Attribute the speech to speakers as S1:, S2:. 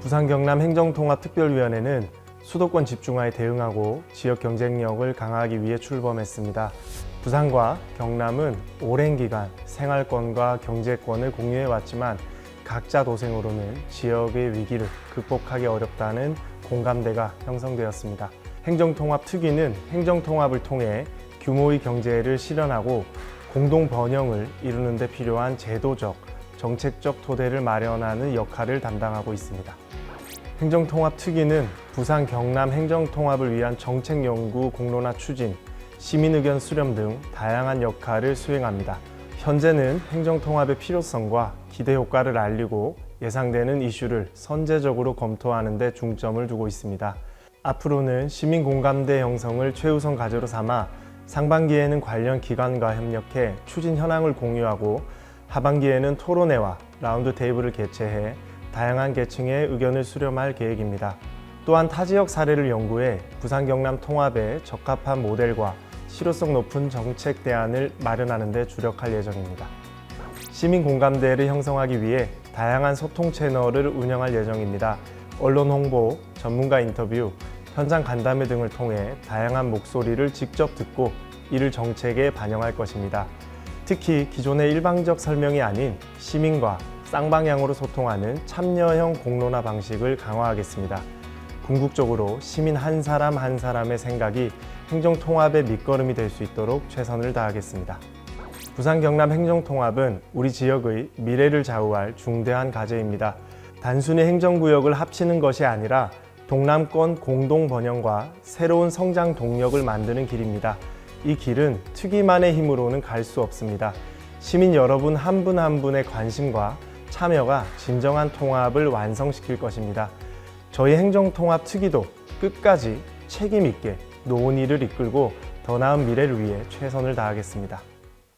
S1: 부산 경남 행정통합특별위원회는 수도권 집중화에 대응하고 지역 경쟁력을 강화하기 위해 출범했습니다. 부산과 경남은 오랜 기간 생활권과 경제권을 공유해 왔지만 각자 도생으로는 지역의 위기를 극복하기 어렵다는 공감대가 형성되었습니다. 행정통합 특위는 행정통합을 통해 규모의 경제를 실현하고 공동 번영을 이루는 데 필요한 제도적, 정책적 토대를 마련하는 역할을 담당하고 있습니다. 행정통합 특위는 부산 경남 행정통합을 위한 정책 연구 공론화 추진, 시민 의견 수렴 등 다양한 역할을 수행합니다. 현재는 행정통합의 필요성과 기대 효과를 알리고 예상되는 이슈를 선제적으로 검토하는 데 중점을 두고 있습니다. 앞으로는 시민 공감대 형성을 최우선 과제로 삼아 상반기에는 관련 기관과 협력해 추진 현황을 공유하고 하반기에는 토론회와 라운드 테이블을 개최해 다양한 계층의 의견을 수렴할 계획입니다. 또한 타 지역 사례를 연구해 부산 경남 통합에 적합한 모델과 실효성 높은 정책 대안을 마련하는 데 주력할 예정입니다. 시민 공감대를 형성하기 위해 다양한 소통 채널을 운영할 예정입니다. 언론 홍보, 전문가 인터뷰, 현장 간담회 등을 통해 다양한 목소리를 직접 듣고 이를 정책에 반영할 것입니다. 특히 기존의 일방적 설명이 아닌 시민과 쌍방향으로 소통하는 참여형 공론화 방식을 강화하겠습니다. 궁극적으로 시민 한 사람 한 사람의 생각이 행정 통합의 밑거름이 될 수 있도록 최선을 다하겠습니다. 부산 경남 행정 통합은 우리 지역의 미래를 좌우할 중대한 과제입니다. 단순히 행정구역을 합치는 것이 아니라 동남권 공동 번영과 새로운 성장 동력을 만드는 길입니다. 이 길은 특위만의 힘으로는 갈 수 없습니다. 시민 여러분 한분한 분의 관심과 참여가 진정한 통합을 완성시킬 것입니다. 저희 행정통합 특위도 끝까지 책임 있게 논의를 이끌고 더 나은 미래를 위해 최선을 다하겠습니다.